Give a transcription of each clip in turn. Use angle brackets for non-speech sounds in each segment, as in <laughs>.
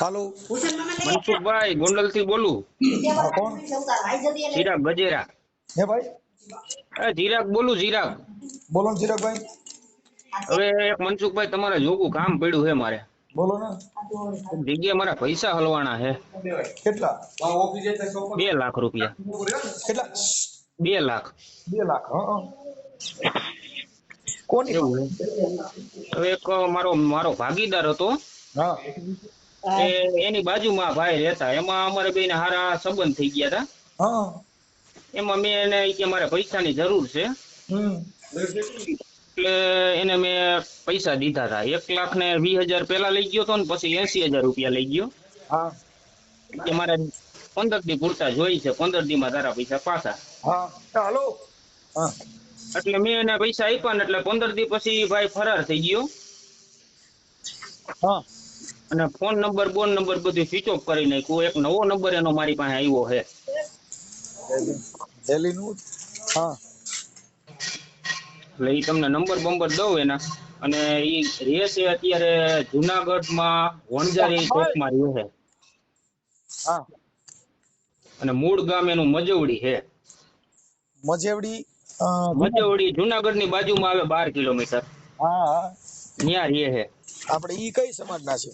હાલો. મનસુખભાઈ ગોંડલથી બોલું. ચિરાગ ગજેરા. હે ભાઈ? એ ચિરાગ બોલું ચિરાગ. બોલો ને ચિરાગભાઈ. હવે એક મનસુખભાઈ તમારે જોગું કામ પડ્યું છે મારે. બોલો ને. જગ્યા મારા પૈસા હલવાના છે કેટલા? બે લાખ રૂપિયા. કેટલા? બે લાખ. બે લાખ. કોની? હવે એક મારો મારો ભાગીદાર હતો. હા. એની બાજુમાં ભાઈ રહેતા. એમાં અમારે બે હારા સંબંધ થઈ ગયા હતા એમાં મેં એને કે મારે પૈસાની જરૂર છે. એટલે એને મેં પૈસા દીધા હતા એક લાખ ને વીસ હજાર પેલા લઈ ગયો હતો ને પછી એસી હજાર રૂપિયા લઈ ગયો. કે મારે પંદર દી પૂરતા જોઈ છે. પંદર દી માં તારા પૈસા પાછા. હાલો. એટલે મેં એને પૈસા આપ્યા ને એટલે પંદર દી પછી ભાઈ ફરાર થઈ ગયો. હા. અને ફોન નંબર બોન નંબર બધું સ્વિચ ઓફ કરી નાખ્યું. એક નવો નંબર એનો મારી પાસે આવ્યો છે. હા. એટલે એ તમને નંબર બંબર દઉં એના. અને એ રહે છે અત્યારે જુનાગઢમાં વણઝારી ચોકમાં રહે છે. હા. અને મૂળ ગામ એનું મજવડી છે. મજેવડી મજવડી જુનાગઢની બાજુમાં આવે બાર કિલોમીટર. હા હા. ત્યાં રહે છે. આપણે ઈ કઈ સમાજના છે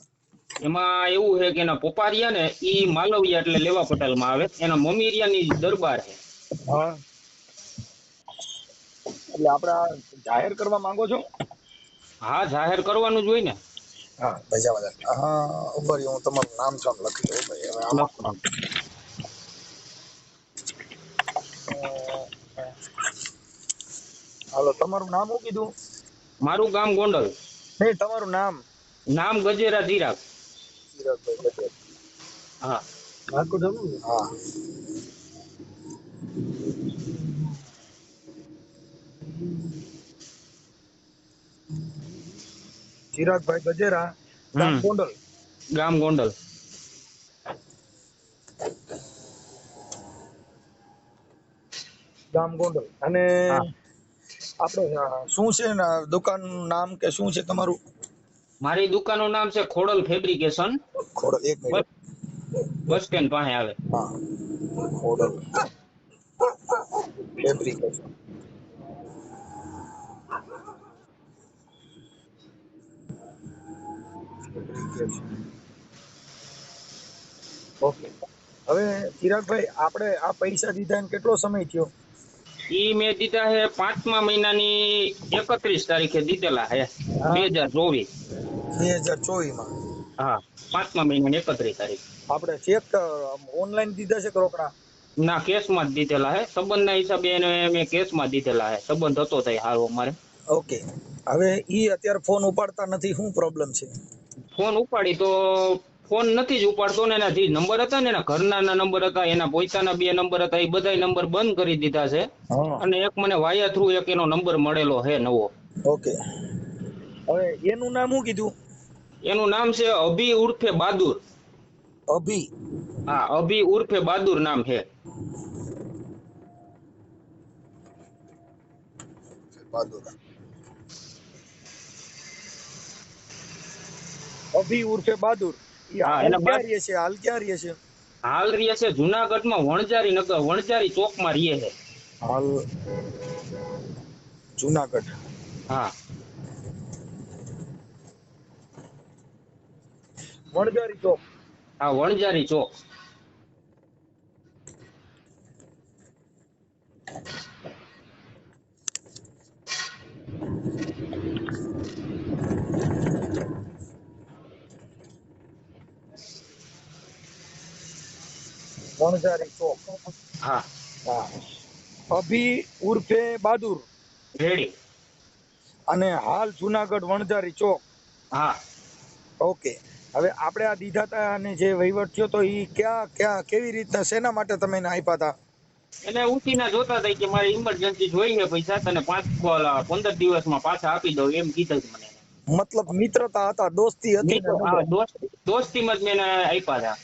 એમાં એવું છે કે એના પપ્પા રહ્યા ને ઈ માલવિયા એટલે લેવા પટેલમાં આવે. એના મમ્મી રહિયાની દરબાર છે. એટલે આપણે જાહેર કરવા માંગો છો? હા જાહેર કરવાનું જ હોય ને. હા ભેજા બધા હા ઉપર હું તમારું નામ સામ લખી દઉં ભાઈ. હવે આમાં હાલો તમારું નામ શું કીધું? મારું ગામ ગોંડલ. નહીં તમારું નામ? નામ ગજેરા ધીરાગ ચિરાગભાઈ પટેલ હા હા ચિરાગભાઈ ગજેરા ગામ ગોંડલ. ગામ ગોંડલ. ગામ ગોંડલ. અને. આપણે શું છે દુકાન દુકાનનું નામ કે શું છે તમારું? મારી દુકાનનું નામ છે ખોડલ ફેબ્રિકેશન. ખોડલ એક મિનિટ. બસ સ્ટેન્ડ પાસે આવે. હા. ખોડલ. ફેબ્રિકેશન. ઓકે. હવે ચિરાગભાઈ આપણે આ પૈસા દીધા ને કેટલો સમય થયો? ઈ મેં દીધા હે પાંચમા મહિનાની એકત્રીસ તારીખે દીધેલા હે. બે હજાર ચોવીસ. બે હજાર ચોવીસ હા પાંચમા મહિનાની એકત્રીસ તારીખ. આપણે ચેક ઓનલાઈન દીધા છે રોકડા? ના કેસમાં જ દીધેલા છે સંબંધના હિસાબે એને મેં કેસમાં દીધેલા છે સંબંધ હતો થાય હારો અમારે. ઓકે. હવે ઈ અત્યારે ફોન ઉપાડતા નથી. શું પ્રોબ્લેમ છે? ફોન ઉપાડી તો ફોન નથી જ ઉપાડતો ને એના જે નંબર હતા ને એના ઘરના નંબર હતા એના પોતાના બે નંબર હતા એ બધા નંબર બંધ કરી દીધા છે. અને એક મને વાયા થ્રુ એક એનો નંબર મળેલો છે નવો. ઓકે. હવે એનું નામ શું કીધું? એનું નામ છે અભી ઉર્ફે બહાદુર. અભી. હા અભી ઉર્ફે બહાદુર નામ છે. અભી ઉર્ફે બહાદુર. હાલ ક્યાં બાદ- છે? હાલ ક્યાં રહે છે? હાલ રહે છે જુનાગઢમાં વણજારી નગરમાં ચોકમાં રહે છે. હાલ જુનાગઢ. હા. વણજારી ચોક. હા વણઝારી ચોક. વણજારી ચોક. હા. હા. અભી ઉર્ફે બહાદુર. રેડી. અને હાલ જુનાગઢ વણજારી ચોક. હા. ઓકે. હવે આપણે આ દીધા હતા અને જે વહીવટ થયો તો એ ક્યાં ક્યાં કેવી રીતના શેના માટે તમે એને આપ્યા હતા એને ઉઠીને જોતા હતા કે મારે ઇમરજન્સી જોઈએ પૈસા તને પાંચ પંદર દિવસમાં પાછા આપી દઉં એમ કીધું મને. મતલબ મિત્રતા હતા દોસ્તી હતી દોસ્તીમાં જ મેં આપ્યા હતા.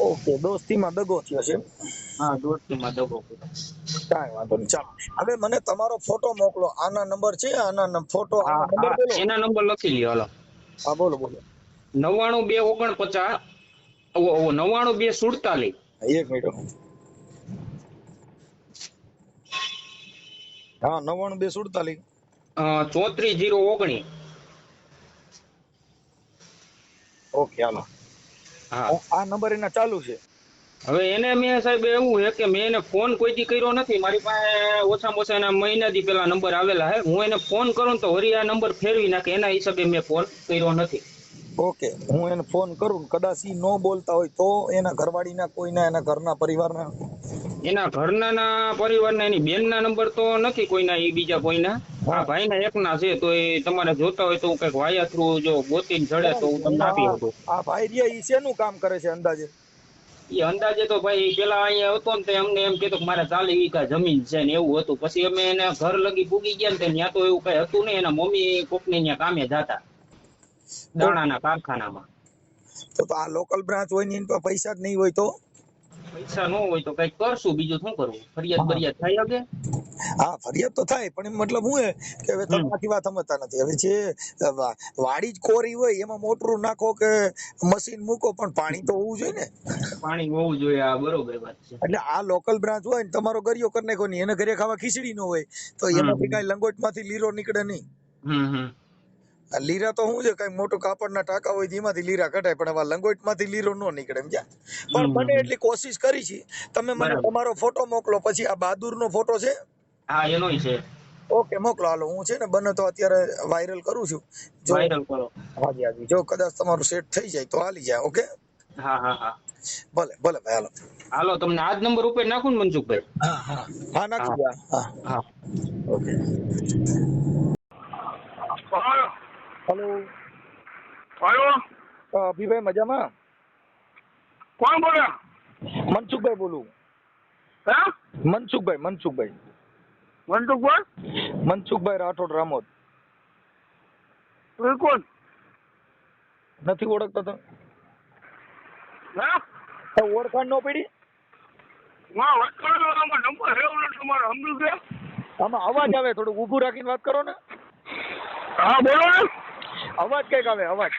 ઓકે દોસ્તીમાં દગો થયો છે હા દોસ્તીમાં દગો. કાંઈ વાંધો નહીં ચાલો. હવે મને તમારો ફોટો મોકલો. આના નંબર છે આના ફોટો નંબર એના નંબર લખી લ્યો હાલો. હા બોલો બોલો. નવ્વાણું બે ઓગણપચાસ નવ્વાણું બે સુડતાલીસ. એક મિનિટ. હા નવ્વાણું બે સુડતાલીસ. ચોત્રીસ જીરો ઓગણીસ. Okay hello. હા. આ નંબર એના ચાલુ છે. હવે એને મેં સાહેબ એવું છે કે મેં એને ફોન કોઈથી કર્યો નથી. મારી પાસે ઓછામાં ઓછા એના મહિનાથી પેલા નંબર આવેલા છે. હું એને ફોન કરું તો વળી આ નંબર ફેરવી નાખે. એના હિસાબે મેં ફોન કર્યો નથી. ઓકે હું એને ફોન કરું કદાચ ઈ ન બોલતા હોય તો એના ઘરવાળીના કોઈના એના ઘરના પરિવારના? એના ઘરના પરિવારના એની બેનના નંબર તો નથી કોઈના એ બીજા કોઈના. ના ભાઈના એકના છે તો એ તમારે જોતા હોય તો હું કંઈક વાયા થ્રુ જો ગોતીને જડે તો હું તમને આપી શકું. આ ભાઈ રિયા ઈ શેનું કામ કરે છે અંદાજે? એ અંદાજે તો ભાઈ પેલા અહીંયા હતો ને તો અમને એમ કીધું કે મારે ચાલી વીઘા જમીન છે ને એવું હતું. પછી અમે એને ઘર લગી પૂગી ગયા ને ત્યાં તો એવું કઈ હતું નહીં. એના મમ્મી કોકને ત્યાં કામે જાતા. દાણાના કારખાનામાં. તો આ લોકલ બ્રાન્ચ હોય ને એની પૈસા જ નહીં હોય તો? પૈસા ન હોય તો કંઈક કરશું બીજું શું કરવું? ફરિયાદ ફરિયાદ થાય કે હા ફરિયાદ તો થાય પણ મતલબ હું કે હવે તમારી વાત સમજતા નથી. હવે જે વાડી જ કોરી હોય એમાં મોટરું નાખો કે મશીન મૂકો પણ પાણી તો હોવું જોઈએ ને. પાણી હોવું જોઈએ આ બરોબર વાત છે. એટલે આ લોકલ બ્રાન્ચ હોય ને તમારો ગરિયો કરી નાખો નહીં એને ઘરે ખાવા ખીચડી નો હોય તો એમાંથી કઈ લંગોટમાંથી લીરો નીકળે નહીં. હમ હમ. લીરા તો શું છે કઈ મોટું કાપડના ટાંકા હોય એમાંથી લીરા કઢાય પણ આવા લંગોટમાંથી લીરો ન નીકળે એમ જા પણ મને એટલી કોશિશ કરી છે. તમે મને તમારો ફોટો મોકલો પછી આ બહાદુર નો ફોટો છે? હા એનો છે. ઓકે મોકલો. હાલો હું છે ને બને તો અત્યારે વાયરલ કરું છું. જો વાયરલ કરો. હાજી હાજી. જો કદાચ તમારું સેટ થઈ જાય તો હાલી જાય ઓકે? હા હા હા. ભલે ભલે ભાઈ હાલો. હાલો તમને આ જ નંબર ઉપર નાખું ને મનસુખભાઈ? હા હા. હા નાખી હા. હા. ઓકે. હાલો. હલો. અભિભાઈ મજામાં? કોણ બોલે? મનસુખભાઈ બોલું. હે? મનસુખભાઈ મનસુખભાઈ. મનસુખભાઈ? મનસુખભાઈ રાઠોડ રામોદ. કોણ? નથી ઓળખતો તો. હે? ઓળખાણ નો પડી? આમાં અવાજ આવે થોડું ઊભું રાખીને વાત કરો ને. હા બોલો ને. અવાજ કંઈક આવે અવાજ.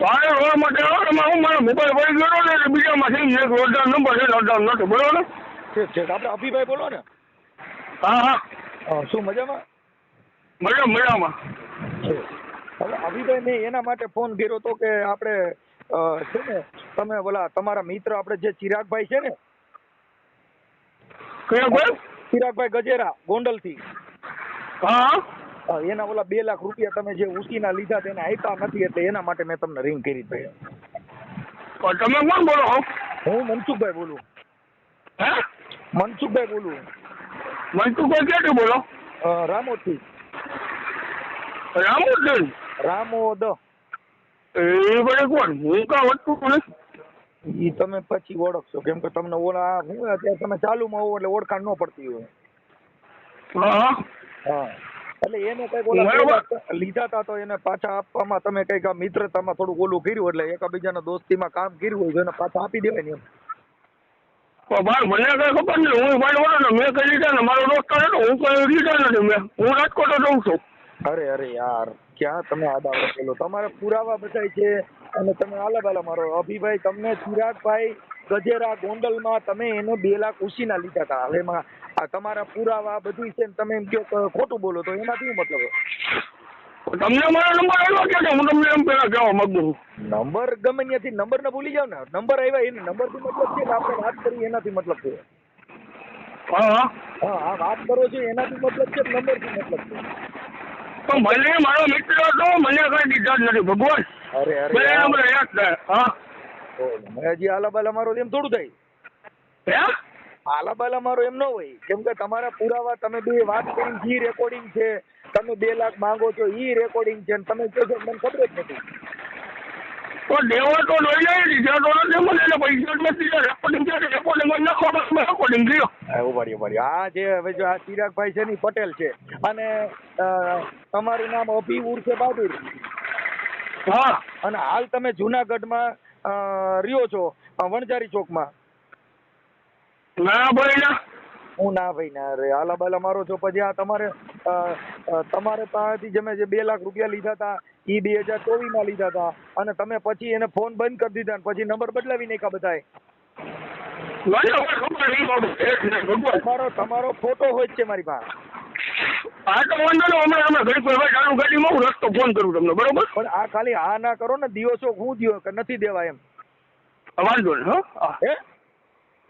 ભાડે રોડ માટે ને હું મારો મોબાઈલ પડી ગયો ને એટલે બીજામાં થઈ એક નંબર છે રોડનો નથી બોલો ને? ઠીક ઠીક. આપણે અભિભાઈ બોલો ને. હા હા. હા, શું મજામાં? મજા મજામાં. હવે અભિભાઈ મેં એના માટે ફોન કર્યો તો કે આપણે છે ને તમે ઓલા તમારા મિત્ર આપણે જે ચિરાગભાઈ છે ને કયા ભાઈ ચિરાગભાઈ ગજેરા ગોંડલથી. હા અ, એના ઓલા બે લાખ રૂપિયા તમે જે ઉસીના લીધા તેને આપ્યા નથી એટલે એના માટે મેં તમને રિંગ કરી ભાઈ તમે કોણ બોલો હો? હું મનસુખભાઈ બોલું. હે? મનસુખભાઈ બોલું. મનસુખભાઈ ક્યાંથી બોલો? રામોદથી રામુદ્દીન રામોદ. એ બધે કોણ? હું કા નહીં ઈ તમે પછી ઓળખશો. કેમ કે તમને ઓલા હું અત્યારે તમે ચાલુમાં હોવ એટલે ઓળખાણ ન પડતી હોય. હા. હા. એટલે એને કંઈક લીધા હતા તો એને પાછા આપવામાં તમે કંઈક આ મિત્રતામાં થોડું ઓલું કર્યું એટલે એકાબીજાના દોસ્તીમાં કામ કર્યું હોય એને પાછા આપી દેવાય ને એમ. ભાઈ મને કઈ ખબર નહીં. હું ભાઈ મેં કઈ લીધા ને મારો દોસ્ત હતો હું કઈ લીધા નથી મેં. હું રાજકોટ જ છું. અરે અરે યાર ક્યાં તમે આડા પેલો તમારે પુરાવા બધાય છે અને તમે આલા બાલા મારો અભિભાઈ તમને ચિરાગભાઈ ગજેરા ગોંડલમાં તમે એને બે લાખ ઉછીના લીધા હતા. હવે એમાં તમારા પુરાવા બધું છે ને તમે એમ કહો ખોટું બોલો તો એનાથી શું મતલબ? તમને મારો નંબર આવ્યો કે હું તમને એમ પેલા કહેવા માંગુ નંબર ગમે ત્યાંથી નંબર ને ભૂલી જાવ ને. નંબર આવ્યા એને નંબર મતલબ છે કે આપણે વાત કરી એનાથી મતલબ છે. હા હા. વાત કરો છો એનાથી મતલબ છે નંબરથી મતલબ છે? મને મારો મિત્ર હતો મને કઈ દીધા જ નથી. ભગવાન અરે અરે નંબર યાદ થાય હા. ઓય, મેં હજી આલા બાલા મારો એમ થોડું થાય. હે? આલા મારો એમ ન હોય. કેમ કે તમારા પુરાવા તમે બે વાત કરી જી રેકોર્ડિંગ છે તમે બે લાખ માંગો છો ઈ રેકોર્ડિંગ છે તમે કહો છો મને ખબર જ નથી. તો દેવા તો લઈ જાય દીધા તો નથી મને એટલે પૈસા જ નથી રેકોર્ડિંગ છે રેકોર્ડિંગ જ નાખો મેં રેકોર્ડિંગ કર્યો હા, ઉભારી ઉભારી આ જે હવે જો આ ચિરાગભાઈ છે ને પટેલ છે. અને તમારું નામ અભી ઉર્ફે બહાદુર. હા. અને હાલ તમે જુનાગઢમાં અ, રહ્યો છો વણજારી ચોકમાં? ના ભાઈ ના. હું ના ભાઈ ના રે આલા બાલા મારો છો પછી આ તમારે તમારે પાસેથી જે મેં જે બે લાખ રૂપિયા લીધા હતા એ બે હજાર ચોવીસમાં લીધા હતા અને તમે પછી એને ફોન બંધ કરી દીધા ને પછી નંબર બદલાવી નાખ્યા બધાએ. તમારો તમારો ફોટો હોય છે મારી પાસે. હા તો વાંધો નહીં હમણાં હમણાં ઘડી પર ભાઈ ચાલુ ગાડીમાં હું રસ્તો ફોન કરું તમને બરોબર? પણ આ ખાલી હા ના કરો ને દિવસો હું દ્યો કે નથી દેવા એમ? વાંધો નહીં હો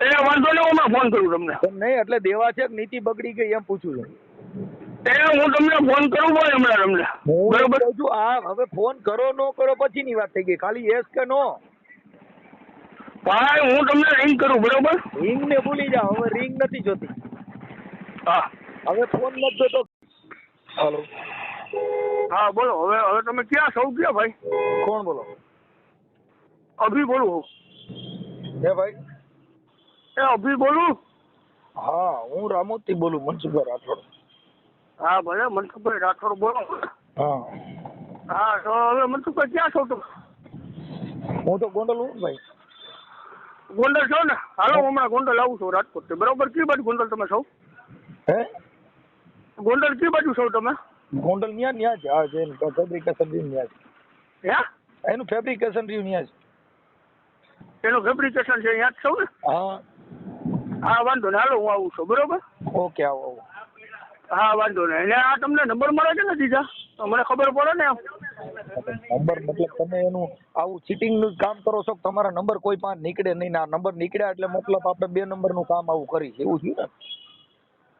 એ વાંધો નહીં હમણાં ફોન કરું તમને. નહીં એટલે દેવા છે કે નીતિ બગડી ગઈ એમ પૂછું છું. એ હું તમને ફોન કરું ભાઈ હમણાં તમને. બરોબર? છું આ હવે ફોન કરો નો કરો પછીની વાત થઈ ગઈ. ખાલી યસ કે નો ભાઈ હું તમને રિંગ કરું બરોબર? રિંગ ને ભૂલી જાઓ હવે રિંગ નથી જોતી. હા. હવે ફોન નથી તો હાલો. હા બોલો. હવે હવે તમે ક્યાં સૌ ક્યાં ભાઈ? કોણ બોલો? અભી બોલું હું. હે ભાઈ? એ અભી બોલું? હા હું રામોતી બોલું મનસુખભાઈ રાઠોડ. હા ભલે મનસુખભાઈ રાઠોડ બોલો. હા. હા તો હવે મનસુખભાઈ ક્યાં છો તમે? હું તો ગોંડલ હું ભાઈ. ગોંડલ છો ને? હાલો હમણાં ગોંડલ આવું છું રાજકોટ બરોબર? કઈ બાજુ ગોંડલ તમે છો? હે? ગોંડલ કઈ બાજુ છો તમે? ગોંડલ ન્યા ન્યા જ. હા જે ફેબ્રિકેશન રહ્યું ન્યા જ. હે? એનું ફેબ્રિકેશન રહ્યું ન્યા જ. એનું ફેબ્રિકેશન છે જ છો ને? હા. હા વાંધો નહીં હાલો હું આવું છું બરોબર? ઓકે આવો આવો. હા વાંધો નહીં એટલે આ તમને નંબર મળે છે ને દીધા મને ખબર પડે ને નંબર મતલબ તમે એનું આવું ચીટિંગનું કામ કરો છો તમારા નંબર કોઈ પાસે નીકળે નહીં ને આ નંબર નીકળ્યા એટલે મતલબ આપણે બે નંબરનું કામ આવું કરી એવું થયું ને?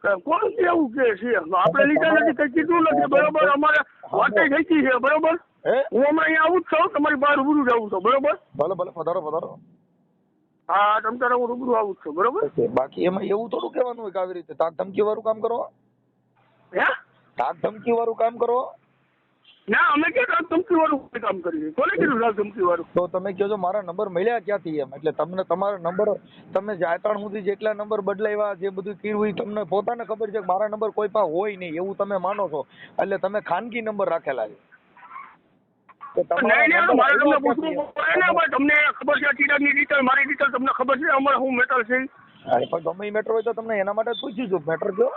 કોણ એવું કે છે? આપણે લીધા નથી કઈ કીધું નથી. બરોબર? અમારે વાતે થઈ છે બરોબર? હે? હું હમણાં અહીંયા આવું જ છું તમારી બહાર રૂબરૂ જ આવું છું બરોબર? ભલે ભલે પધારો પધારો. હા તમ તારે હું રૂબરૂ આવું છું બરોબર? બાકી એમાં એવું થોડું કહેવાનું હોય કે આવી રીતે તાક ધમકી વાળું કામ કરો. હે? તાક ધમકી વાળું કામ કરો. ના અમે કે ધમકી વાળું કામ કરીએ. કોને કીધું રાત ધમકી વાળું? તો તમે કહો છો મારા નંબર મળ્યા ક્યાંથી એમ? એટલે તમને તમારા નંબર તમે જાયતાણ સુધી જેટલા નંબર બદલાવ્યા જે બધું કર્યું એ તમને પોતાને ખબર છે કે મારા નંબર કોઈ પાસે હોય નહીં એવું તમે માનો છો. એટલે તમે ખાનગી નંબર રાખેલા છે. તમને ખબર છે ચિરાગની ડિટેલ મારી ડિટેલ તમને ખબર છે અમારે હું મેટર છે. પણ એ મેટર હોય તો તમને એના માટે પૂછ્યું છું મેટર કયો?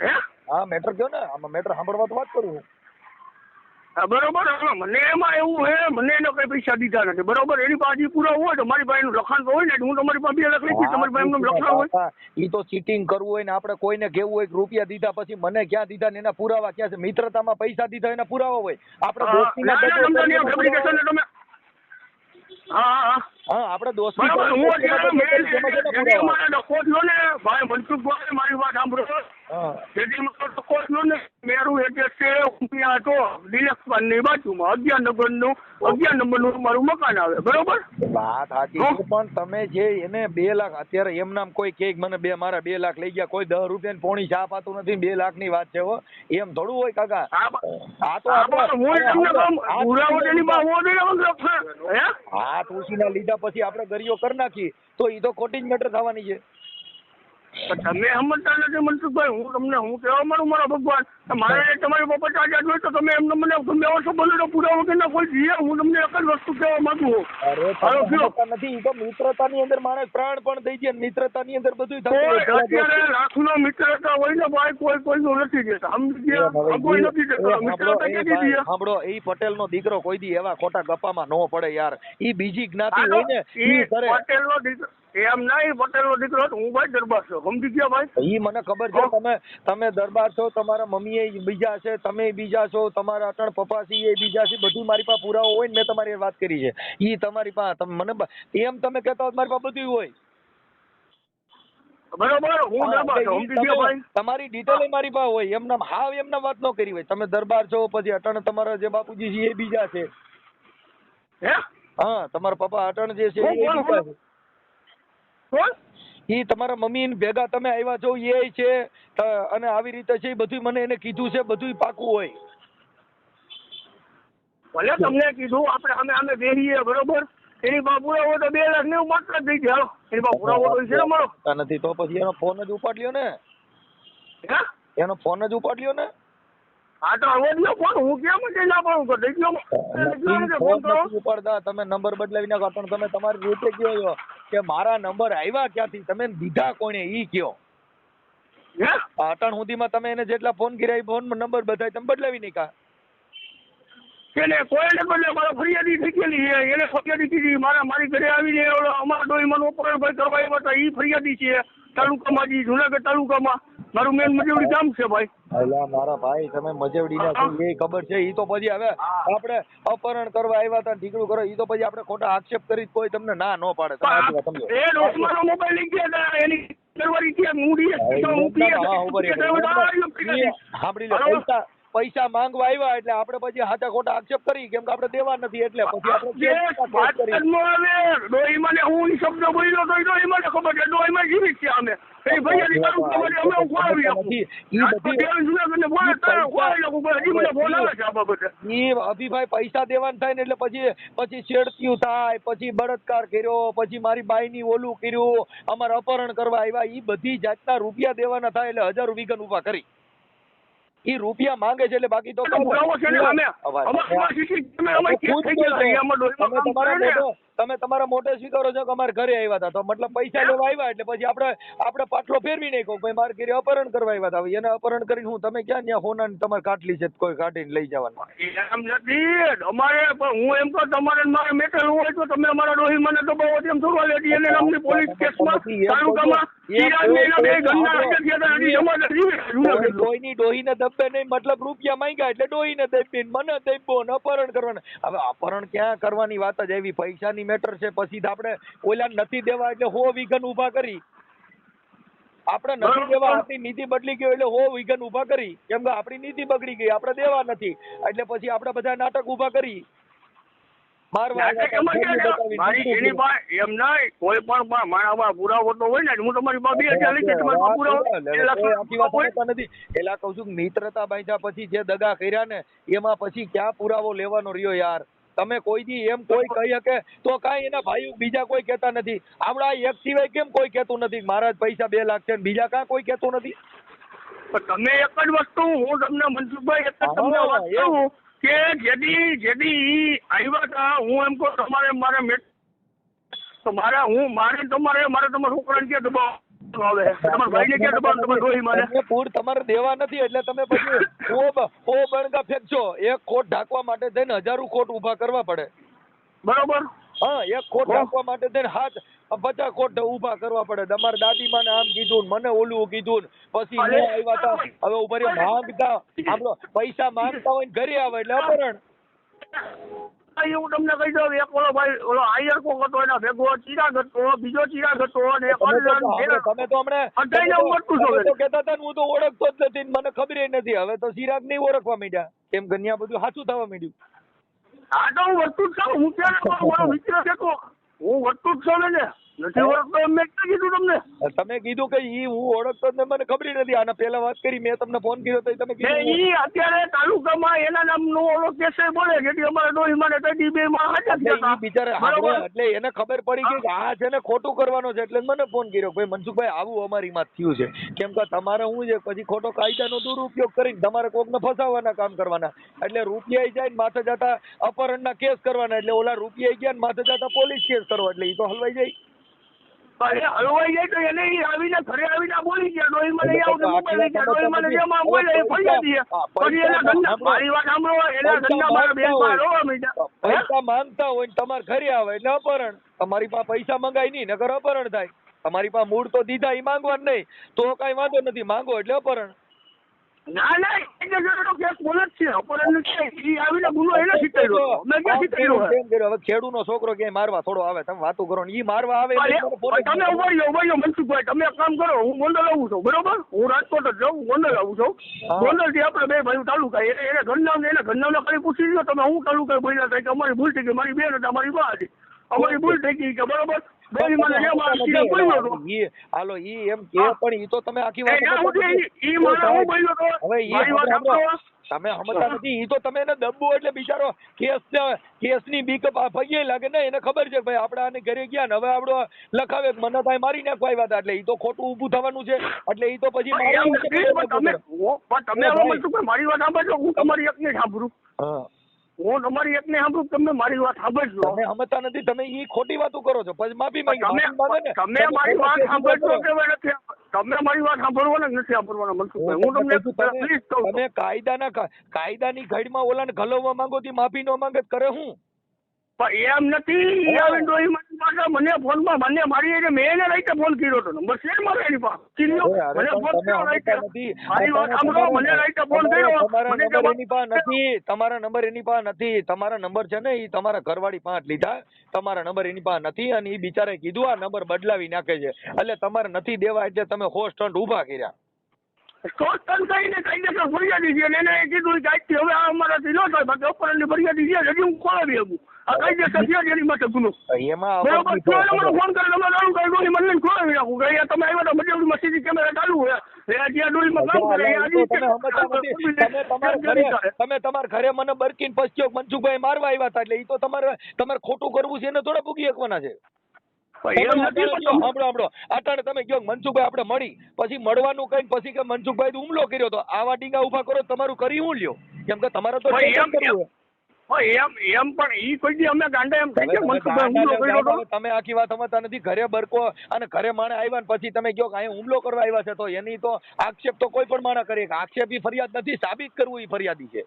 હે? મેટર કયો ને? આમાં મેટર સાંભળવા તો વાત કરું બરોબર. મને એમાં એવું હે મને એનો કઈ પૈસા દીધા નથી. બરોબર એની પાસે પુરાવો હોય તો મારી પાસે એનું લખાણ તો હોય ને હું તમારી પાસે બે લાખ લીધી તમારી પાસે એમનું લખાણ હોય. એ ઈ તો ચીટિંગ કરવું હોય ને આપણે કોઈને કેવું હોય રૂપિયા દીધા પછી મને ક્યાં દીધા ને એના પુરાવા ક્યાં છે? મિત્રતામાં પૈસા દીધા એના પુરાવા હોય. આપણે હા, હા. હા હા હા આપણે દોસ્તી બરાબર કરી, હું અત્યારે બદલે મેં એમાં શેના જેથી પુરાવા? અમારે ડખો થયો ને ભાઈ મનસુખભાઈ મારી વાત સાંભળો. હા. જેથી મારો ડખો થયો ને મેરું એડ્રેસ છે ત્યાં હતો ડિલેક્સની બાજુમાં અગિયાર નંબરનું અગિયાર નંબરનું મારું મકાન આવે બરોબર? વાત સાચી પણ તમે જે એને બે લાખ અત્યારે એમ નામ કોઈ કે મને બે મારા બે લાખ લઈ ગયા કોઈ દસ રૂપિયા પોણી ચા પાતું નથી બે લાખની વાત છે હો. એમ થોડું હોય કાકા. આ તો હું ને હે હાથ ઉછીના લીધા પછી આપણે ગરિયો કરી નાખીએ તો ઈ તો ખોટી મેટર થવાની છે. તમે સમજતા નથી મનસુખભાઈ હું તમને હું કહેવા માંડું મારા ભગવાન. મારે તમારી ઉપર પચાસ જોઈએ તો તમે એમને મને ગમે એવો છો બોલો તો પુરાવો કે ના કોઈ જીએ હું તમને એક જ વસ્તુ કહેવા માંગુ છું. નથી તો મિત્રતાની અંદર માણસ પ્રાણ પણ દઈ જાય ને મિત્રતાની અંદર બધું કોઈ અત્યારે. લાખનો મિત્રતા હોય ને ભાઈ કોઈ કોઈનું નથી દેતા સમજી કોઈ નથી એ મિત્રતા એ ક્યાંથી સાંભળો એ પટેલ નો દીકરો કોઈ દી એવા ખોટા ગપામાં ન પડે યાર. એ બીજી જ્ઞાતિ હોય ને ઈ કરે. દીકરો એમ નહીં પટેલનો દીકરો હું ભાઈ દરબાર છો. સમજી ગયા ભાઈ? ઈ મને ખબર છે. તમે તમે દરબાર છો તમારા મમ્મી એ બીજા છે તમે બીજા છો તમારા અટણ પપ્પા છે એ બીજા છે બધું મારી પાસે પુરાવો હોય ને મેં તમારી વાત કરી છે. ઈ તમારી પાસે તમે મને એમ તમે કહેતા હોય મારી પાસે બધું હોય. બરોબર હું હા, દરબાર છું. સમજી ગયા ભાઈ? તમારી ડિટેલ મારી પાસે હોય. એમના હાવ એમના વાત ન કરી હોય. તમે દરબાર છો પછી અટણ તમારા જે બાપુજી છે એ બીજા છે. હે? હા તમારા પપ્પા અટણ જે છે એ બીજા છે. ઈ તમારા મમ્મી ભેગા તમે આવ્યા છો એ છે અને આવી રીતે છે એ બધું મને એને કીધું છે બધું પાકું હોય. ભલે તમને કીધું આપણે અમે અમે બેહીએ બરોબર? એની પાસે પુરાવો તો બે લાખ નેવું માત્ર થઈ હાલો. એની પાસે પુરાવો તો છે ને મારો. નથી તો પછી એનો ફોન જ ઉપાડ લ્યો ને એનો ફોન જ ઉપાડ લ્યો ને? હા તો હવે દો ફોન. હું કેમ જ ના પાડું તો દઈ દો ફોન ફોન કરો ઉપાડતા. તમે નંબર બદલાવી નાખો. પણ તમે તમારી રીતે કયો છો કે મારા નંબર આવ્યા ક્યાંથી? તમે દીધા કોણે? ઈ કયો હે? સુધીમાં તમે એને જેટલા ફોન કર્યા એ ફોન નંબર બધાય તમે બદલાવી કા એને કોઈને બદલે? મારા ફરિયાદી ગયેલી છે. એને ફરિયાદી કીધી. મારા મારી ઘરે આવીને ઓલો અમારા ડોહીમાં ઓપરેશન કરવા આવ્યા હતા. એ ફરિયાદી છે. તાલુકામાં જુનાગઢ તાલુકામાં. મારું મેન મજૂરી ગામ છે ભાઈ એટલે મારા ભાઈ તમે મજેવડીના છો એ ખબર છે ઈ તો પછી હવે આપણે અપહરણ કરવા આવ્યા હતા ઢીકડું કરો ઈ તો પછી આપણે ખોટા આક્ષેપ કરી કોઈ તમને ના નો પાડે તમે. એ ડોસમાનો મોબાઈલ લઈ ગયા એની કરવાની ત્યાં મૂડી ડીએસ હા, પીએ. સાંભળી લો પૈસા પૈસા માંગવા આવ્યા એટલે આપણે પછી હાથે ખોટા આક્ષેપ કરી કેમ કે આપણે દેવા નથી એટલે પછી આપણે ડોહીમાં હું શબ્દ બોલ્યો તો ડોહીમાં ખબર છે. ડોહીમાં જીવિત છે અમે. એ અભિભાઈ પૈસા દેવાનું થાય ને એટલે પછી પછી છેડતીયું થાય પછી બળાત્કાર કર્યો પછી મારી બાઈની ઓલું કર્યું અમારે અપહરણ કરવા આવ્યા. એ બધી જાતના રૂપિયા દેવાના થાય એટલે હજાર વિઘન ઊભા કરી. ઈ રૂપિયા માંગે છે એટલે બાકી તો તમે તમારા મોઢે સ્વીકારો છો કે અમારે ઘરે આવ્યા હતા? તો મતલબ પૈસા લેવા આવ્યા એટલે પછી આપણે આપણે પાટલો ફેરવી કહું ભાઈ મારે ઘરે અપહરણ કરવા આવ્યા હતા. એને અપહરણ કરીને હું તમે ક્યાં ત્યાં હોના તમારે કાટલી છે કોઈ કાઢીને લઈ જવાનું? એમ નથી. અમારે હું એમ કહું તમારે મારે મેટર હોય તો તમે અમારા ડોહી મને તો બહુ એમ થોડું લેતી એને અમને પોલીસ કેસમાં તાલુકામાં. ડોહીની ડોહીને દબે નહીં મતલબ રૂપિયા માંગ્યા એટલે ડોહીને દબીને મને દબ્યો ને અપહરણ કરવાનું. હવે અપહરણ ક્યાં કરવાની વાત જ એવી? પૈસાની મેટર છે પછી આપણે ઓલા નથી દેવા એટલે હો વિઘન ઊભા કરી. આપણે નથી દેવા આપણી નીતિ બદલી ગયો એટલે હો વિઘન ઊભા કરી. કેમ કે આપણી નીતિ બગડી ગઈ આપણે દેવા નથી. એટલે પછી આપણે બધા નાટક ઊભા કરી. કોઈ પણ મારા પુરાવો તો હોય ને હું તમારી એલા કહું છું મિત્રતા બાંધ્યા પછી જે દગા કર્યા ને એમાં પછી ક્યાં પુરાવો લેવાનો રહ્યો યાર? તમે કોઈ દી એમ કોઈ કહી શકે તો કાંઈ એના ભાઈ બીજા કોઈ કહેતા નથી. આપણા એક સિવાય કેમ કોઈ કહેતું નથી? મારા પૈસા બે લાખ છે બીજા કાં કોઈ કહેતું નથી? તમે એક જ વસ્તુ હું તમને મનસુખભાઈ એક જ તમને કહું કે જેદી જેદી આવ્યા હતા હું એમ કહું તમારે મારે મેટ તો મારે હું મારે તમારે મારે તમારા છોકરાને કે દબાવ આવે તમારા ભાઈને ક્યાં દબાવ તમારે ડોહી મારે? તમે તમારે દેવા નથી એટલે તમે પછી <laughs> ઓ ઓ બણગા ફેંકશો. એક ખોટ ઢાંકવા માટે થઈને હજારો ખોટ ઊભા કરવા પડે. બરોબર? હા એક ખોટ ઢાંકવા માટે થઈને હાથ પચાસ ખોટ ઊભા કરવા પડે. તમારા દાદી માને આમ કીધું મને ઓલું કીધું પછી આવ્યા હતા હવે ઊભા માંગતા. આમ પૈસા માંગતા હોય ને ઘરે આવે એટલે અપહરણ. હું તમને કહી દઉં એક ઓલો ભાઈ ઓલો આયર કોક હતો એના ભેગો ચિરાગ હતો બીજો ચિરાગ હતો અને તમે તો હમણાં અઢાઈ તમે તો- છો તમે તો હવે. હતા હું તો ઓળખતો જ નથી ને મને ખબર નથી. હવે તો ચિરાગ નહીં ઓળખવા માંડ્યા. કેમ કે બધું સાચું થવા માંડ્યું. હા તો હું વર્તું જ છું હું ક્યારે <laughs> મારો મારો મિત્ર છે તો હું વર્તું જ છું ને. નથી ઓળખતો એમ મેં ક્યાં કીધું તમને? તમે કીધું કે ઈ હું ઓળખતો ને મને ખબર નથી. આના પહેલા વાત કરી મેં તમને ફોન કર્યો તો તમે કીધું ઈ અત્યારે તાલુકામાં એના નામનો ઓલો કેસે બોલે જેથી અમારા ડોહી માને તડી બે માં હાજર થયા બિચારા હતા. બરોબર? હાંભળે, એટલે એને ખબર પડી કે આ છે ને ખોટું કરવાનો છે એટલે મને ફોન કર્યો ભાઈ મનસુખભાઈ આવું અમારી માં થયું છે. કેમ કે તમારે હું છે પછી ખોટો કાયદાનો દુરુપયોગ કરીને તમારે કોકને ફસાવાના કામ કરવાના. એટલે રૂપિયા જાય ને માથે જતા અપહરણના કેસ કરવાના. એટલે ઓલા રૂપિયા ગયા ને માથે જતા પોલીસ કેસ કરવા. એટલે ઈ તો હલવાઈ જાય. અરે હલવાઈ જાય તો એને આવીને ઘરે આવીને બોલી ગયા. ડોહી મને આવું તો મોબાઈલ આટલા લઈ ગયા. ડોહી મને તમે જેમાં બોલે એ પૈસા- ફરિયાદી પછી એના પૈસા મારી વાત સાંભળો એના પૈસા મારા બેન માંગતા હોય. રોવા માંડ્યા પૈસા માંગતા હોય ને તમારે ઘરે આવે એટલે અપહરણ. તમારી પાસે પૈસા મંગાય નહીં નગર અપહરણ થાય. તમારી પાસે મૂળ તો દીધા એ માંગવાનું નહીં. તો કઈ વાંધો નથી માંગો એટલે અપહરણ. ના ના એ જગ્યાનો કેસ બોલે જ છે? અપહરણનો છે. ઈ આવીને ગુનો એને શીખવાડ્યો. મેં ક્યાં કર્યો? હવે ખેડૂનો છોકરો ક્યાંય મારવા થોડો આવે? તમે વાતો કરો ને. ઈ મારવા આવે એટલે જ તમે કર્યો. ઊભા રહ્યો, ઊભા મનસુખભાઈ. તમે એક કામ કરો હું ગોંડલ આવું છું બરોબર? હું રાજકોટ જ જાઉં ગોંડલ આવું છું. ગોંડલથી બે ભાઈ તાલુકા એને એને એને ઘરના ખાલી પૂછી લ્યો તમે હું તાલુકા બોલ્યા કે અમારી ભૂલ થઈ ગઈ મારી બેન હતા મારી બા હતી. અમારી ભૂલ થઈ ગઈ કે બરોબર? બેન મને જેમ આ સીધા બોલ્યો હતો ઈ હાલો ઈ એમ કે પણ ઈ તો તમે આખી એ વાત ઈ- ઈ મારા હું બોલ્યો હતો હવે ઈ વાત તમે સમજતા નથી ઈ તો તમે એને દબ્બો એટલે બિચારો કેસ કેસની બીક પગે લાગે. ને એને ખબર છે આપડે ભાઈ આપણે આને ઘરે ગયા ને હવે આપણો લખાવે મને ભાઈ મારી નાખવા આવ્યા હતા એટલે ઈ તો ખોટું ઊભું થવાનું છે. એટલે ઈ તો પછી મારી તમે વાત હું તમારી સાંભળું. હા તમારી એકને સાંભળું તમે મારી વાત સાંભળજો. તમે સમજતા નથી તમે ઈ ખોટી વાતો કરો છો. પછી માફી માંગી તમે ને. તમે મારી વાત સાંભળજો કે નથી તમે મારી વાત સાંભળવાના નથી સાંભળવાના મનસુખભાઈ? હું તમને પ્લીઝ કહું તમે કાયદાના કાયદાની ઘડીમાં ઓલાને ઘલવવા માંગો થી માફી નો માંગત કરે હું? એમ નથી. આવીને ડોહી મારી પાસે મને ફોનમાં મને મારી એને મેં એને રાઈતે ફોન કર્યો હતો. નંબર છે મારો એની પાસે? અરે, મને ફોન કર્યો. મારી વાત સાંભળો મને રાઈતે ફોન કર્યો. મને નંબર એની પાસે નથી. તમારા નંબર એની પાસે નથી. તમારા નંબર છે ને એ તમારા ઘરવાળી પાંચ લીધા. તમારા નંબર એની પાસે નથી અને એ બિચારે કીધું આ નંબર બદલાવી નાખે છે. એટલે તમારે નથી દેવા એટલે તમે હોસ્ટ ઊભા કર્યા. ટન થઈને કાયદેસર ફરિયાદી છે અને એને કીધું કે આજથી હવે આ અમારાથી ન થાય બાકી અપહરણની ફરિયાદી છે હજી હું ખોલાવી શકું. આ કાયદેસર છે એની માટે ગુનો. એમાં બરોબર મિત્રો- ફોન કરે તમે ચાલુ કરી ડોહી મને ખોલાવી નાખું કે અહીંયા તમે આવ્યા તો મજબૂરીમાં સીસી કેમેરા ચાલુ હોય. તમે તમારા ઘરે મને બરકીન પસ્યો મનસુખભાઈ મારવા આવ્યા હતા એટલે એ તો તમારે તમારે ખોટું કરવું છે એને થોડા ભૂગી શકવાના છે. અટાણે તમે કયો મનસુખભાઈ આપણે મળી પછી મળવાનું કઈ પછી કે મનસુખભાઈ હુમલો કર્યો તો. આવા ડીંગા ઊભા કરો તમારું કરી હું લ્યો? કેમ કે તમારે તો તમે આખી વાત સમજતા નથી. ઘરે બરકો અને ઘરે માણે આવ્યા ને પછી તમે કયો કે અહીંયા હુમલો કરવા આવ્યા છે તો એની તો આક્ષેપ તો કોઈ પણ માણસ કરે. આક્ષેપ એ ફરિયાદ નથી સાબિત કરવું એ ફરિયાદી છે.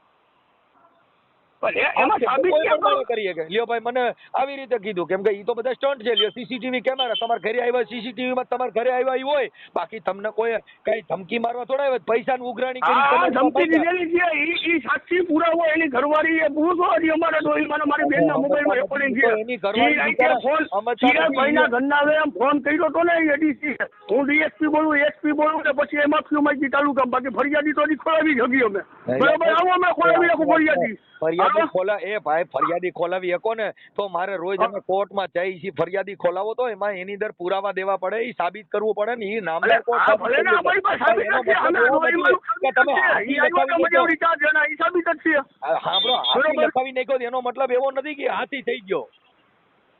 લ્યો ભાઈ મને આવી રીતે કીધું કેમ કે ઈ તો બધા સ્ટન્ટ છે. લ્યો સીસીટીવી કેમેરા તમારા ઘરે આવ્યા સીસીટીવી માં તમારા ઘરે આવ્યા હોય. બાકી તમને કોઈ કઈ ધમકી મારવા થોડા આવે પૈસાની ઉઘરાણી કરી ધમકી દીધેલી છે. ઈ ઈ સાક્ષી પુરાવો એની ઘરવાળી એ પૂછો હજી અમારા ડોહી મને મારી મોબાઈલમાં તો રેકોર્ડિંગ છે. એની ઘરવાળી ફોન એમ ફોન કર્યો તો ને એડીસી હું ડીએસપી બોલું એસપી બોલું ને પછી એમાં ફ્યુમાઈજી તાલુકા બાકી ફરિયાદી તો ખોલાવી જ અમે. બરાબર? આવો અમે ખોલાવી રાખું ફરિયાદી ફરિયાદી ખોલા એ ભાઈ ફરિયાદી ખોલાવી શકો ને તો મારે રોજ અમે કોર્ટમાં જઈ છીએ ફરિયાદી ખોલાવો તો એમાં એની અંદર પુરાવા દેવા પડે એ સાબિત કરવું પડે ને એ નામદાર કોર્ટ તમે. હાથી લખાવી નાખ્યો. એનો મતલબ એવો નથી કે હાથી થઈ ગયો.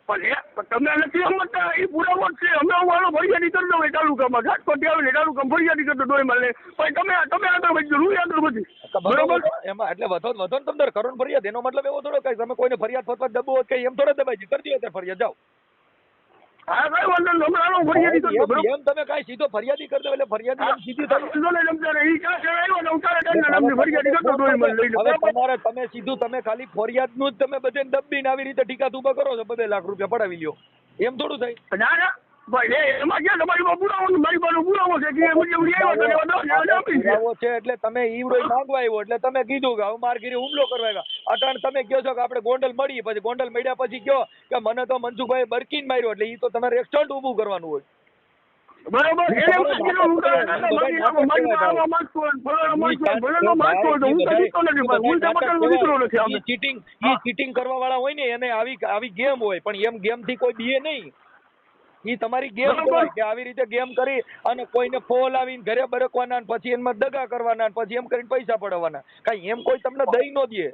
પણ તમે નથી સમજતા એ પુરાવો છે. અમે હું આનો ફરિયાદી કરી દઉં એ તાલુકામાં. રાજકોટ આવે ને તાલુકામાં ફરિયાદી કરી દો ડોહીમાં પણ તમે તમે આગળ વધજો હું આગળ વધી બરોબર? એમાં એટલે વધો વધો ને તમને કરોડ ફરિયાદ. એનો મતલબ એવો થોડો કઈ તમે કોઈને ફરિયાદ ફરવા દબો કે એમ થોડો દબાઈ કરી દો ફરિયાદ. જાઓ. હા કઈ વાંધો નહીં ફરિયાદી કરી એમ તમે કાંઈ સીધો ફરિયાદી કરી એટલે ફરિયાદી સીધી ઈ ને ફરિયાદી હવે તમારે તમે સીધું તમે ખાલી ફરિયાદનું જ તમે બધે દબીને આવી રીતે ટીકા તુબા કરો છો બધે લાખ રૂપિયા પડાવી લ્યો. એમ થોડું થાય. ના ના. એટલે તમે ઈવડો માંગવા આવ્યો એટલે તમે કીધું કે હવે માર ઘીરે હુમલો કરવા આવ્યા અટાણ તમે કહો છો કે આપણે ગોંડલ મળીએ પછી ગોંડલ મળ્યા પછી કહો કે મને તો મનસુખભાઈ બરકીન માર્યો એટલે એ તો તમારે રેસ્ટોરન્ટ ઊભું કરવાનું હોય બરોબર ચીટિંગ કરવા વાળા હોય ને એને આવી આવી ગેમ હોય પણ એમ ગેમથી કોઈ બીએ નહીં ઈ તમારી ગેમ. કહેવાય કે આવી રીતે ગેમ કરી અને કોઈને ફોલ આવીને ઘરે બરકવાના પછી એમાં દગા કરવાના પછી એમ કરીને પૈસા પડાવવાના. કઈ એમ કોઈ તમને દઈ નો દે.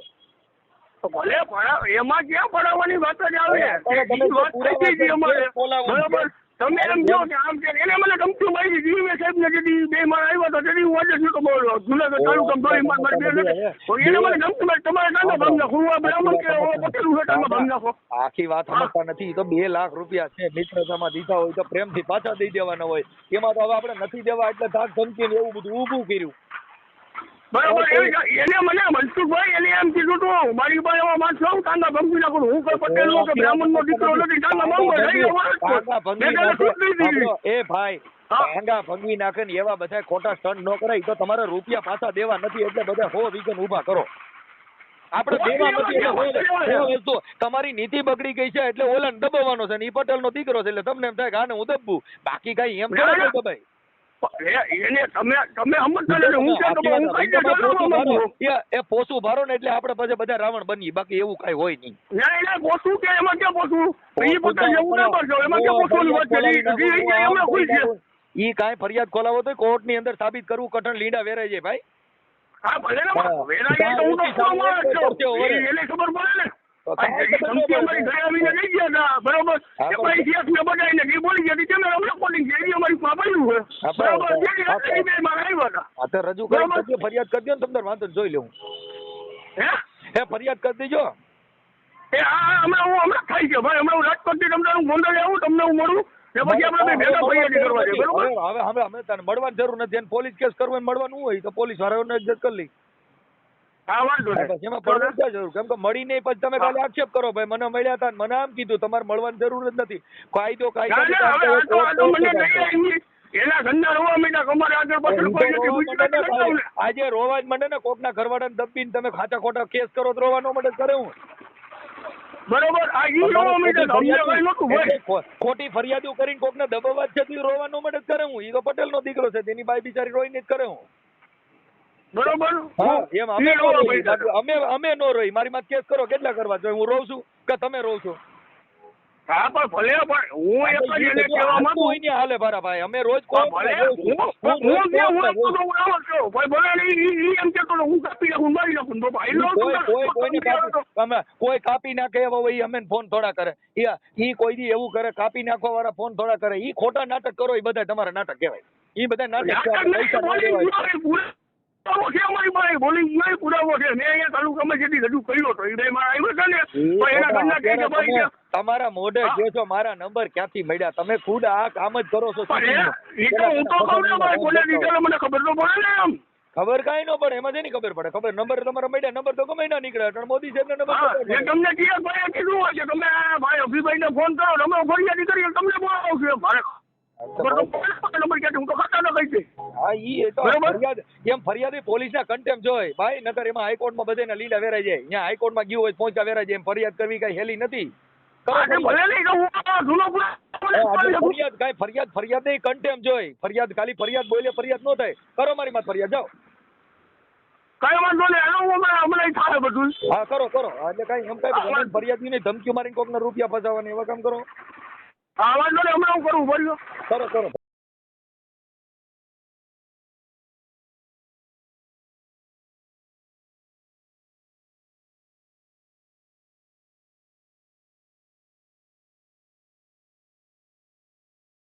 તો ભલે એમાં ક્યાં પડાવવાની વાત જ આવે. બરોબર? તમે એમ કહો કે આમ છે એને મને ધમકી મારી દીધી સાહેબ ને જેથી બે મારા આવ્યા તો તેથી હું આજે નતો બોલો જુનાગઢ તાલુકા ડોળી માર મારી બે. એને મને ગમતું ભાઈ તમારે કાંગા ભંગ નાખો હું આ બ્રાહ્મણ કે પટેલ હું કાંગા ભાંગ નાખો આખી વાત સમજતા નથી. તો બે લાખ રૂપિયા છે. મિત્રતામાં દીધા હોય તો પ્રેમથી પાછા દઈ દેવાના હોય. એમાં તો હવે આપણે નથી દેવા એટલે ધાક ધમકી ને એવું બધું ઊભું કર્યું. બરોબર. એને મને મનસુખભાઈ તું મારી પાસે એવા માણસો આવું કાંગા ભંગી નાખું હું કોઈ પટેલ નો કે બ્રાહ્મણ નો દીકરો નથી કાંદા. ભાંગા એ ભાઈ. ભાંગા ભંગી નાખે ને એવા બધા ખોટા સ્ટન્ટ ન કરાય તો તમારે રૂપિયા પાછા દેવા નથી એટલે બધા હો વિઘન ઊભા કરો. આપણે દેવા નથી એટલે તમારી નીતિ બગડી ગઈ છે એટલે ઓલાને દબાવવાનો છે ને ઈ પટેલ નો દીકરો છે એટલે તમને એમ થાય કે આને હું દબવું? બાકી કઈ એમ દબાય એ- એને તમે તમે સમજતા હું હું કઈ તમે પોસું જણાવવા ભારો. માંગુ છું. એ- એ પોસું ભારો ને એટલે આપણે પછી બધા રાવણ બની બાકી એવું કઈ હોય નહીં. ના એને પોસું કે એમાં ક્યાં પોસું? એ પોતે ના એમાં વાત ઈ- ઈ- ઈ- એમાં ખુશ છે ઈ કાંઈ ફરિયાદ ખોલાવો તો કોર્ટની અંદર સાબિત કરવું કઠણ લીંડા વેરાય છે ભાઈ. હા ભલે ને વેરાય તો હું તો ખબર પડે ને. ગયા બરોબર? ગયા હા, હા, હા રજૂ કરી ફરિયાદ કરજો ને તમને. વાંધો જોઈ લઉં. હે? ફરિયાદ કરી દેજો. એ હમણાં હું હમણાં થાય છે. ભાઈ હમણાં હું રાજકોટથી તમને હું ગોંડલ આવું તમને હું મળું. હવે હવે અમે તને મળવાની જરૂર નથી. પોલીસ કેસ કરવો મળવાનું હોય તો પોલીસ વાળાઓને એડજસ્ટ કરી લઈ. હા વાંધો નહીં. એમાં પડવાની ક્યાં જરૂર? કેમ કે મળી નહીં પછી તમે ખાલી આક્ષેપ કરો ભાઈ મને મળ્યા હતા મને આમ કીધું તમારે મળવાની જરૂર જ નથી. કાયદો ના ના હવે આ તો આ તો મને નહીં આવી. એના ઘરના રોવા માંડ્યા અમારે આગળ પાછળ કોઈ નથી ને. આજે રોવા જ મંડે ને કોકના ઘરવાળાને દબીને તમે ખાતા ખોટા કેસ કરો તો રોવાનો મંડે કરે હું? બરોબર આ ઈ રોવા માંડ્યા અમને કઈ નહોતું ભાઈ ખોટી ફરિયાદો કરીને કોકને દબાવવા જ છે રોવાનો મંડે કરે હું? ઈ તો પટેલ નો દીકરો છે તેની બાઈ બિચારી રોઈને જ કરે હું. બરોબર? એમ અમે. અમે અમે નો રહી. મારી માં કેસ કરો કેટલા કરવા? જોઈએ હું રોઉં છું કે તમે રોવ છો? હા પણ ભલે પણ હું એક જ એને કહેવા માંગુ. કોઈ હાલે મારા ભાઈ. અમે રોજ હા, ભલે હું હું હું જે હું કોર્ટમાં એટલું રોજ- તો આવો જ ભાઈ ભલે ઈ- ઈ એમ કહેતો તો હું કાપી નાખું મારી નાખું. તો ભાઈ નો કોઈ કોઈ કોઈને કાપી અમે કોઈ કાપી નાખે એવો હોય અમે ફોન થોડા કરે. ઈ કોઈ દી એવું કરે કાપી નાખવા વાળા ફોન થોડા કરે. ઈ ખોટા નાટક કરો એ બધા તમારા નાટક કહેવાય. ઈ બધા નાટક પૈસા. પુરાવો છે અમારી પાસે? બોલી ઈયોય પુરાવો છે. મેં અહીંયા તાલુકામાં જેથી રજૂ કર્યો હતો ઈ માં આવ્યો છે ને તો એના ઘરના કે અત્યારે ભાઈ તમે કે તમારા મોઢે. છો મારા નંબર ક્યાંથી મળ્યા? તમે ખુદ આ કામ જ કરો છો એ- તો હું તો કહું ને ભાઈ બોલે દીધેલો મને ખબર તો પડે ને એમ. ખબર કાંઈ ન પડે એમાં શેની ખબર પડે? ખબર નંબર તમારા મળ્યા નંબર તો ગમે ના નીકળે પણ મોદી સાહેબ નંબર ખબર એ તમને કીધું હોય કે તમે ભાઈ અભિભાઈ ને ફોન કરો તમે ફરિયાદી કરી તમને બોલાવો છો મારે ફરિયાદ કઈ નહીં કાંઈ કન્ટેમ ખાલી ફરિયાદ બોલે ફરિયાદ નો થાય. કરો મારી માં ફરિયાદ જાઓ. કઈ વાંધો નહીં હાલો હમણાં હમણાં થાય બધું. હા કરો કરો. એટલે કઈ એમ હા, ફરિયાદ નહીં ધમકી મારીને કોકના રૂપિયા ફસાવવાની એવા કામ કરો. હા વાંધો નહીં હમણાં હું કરું કરો કરો.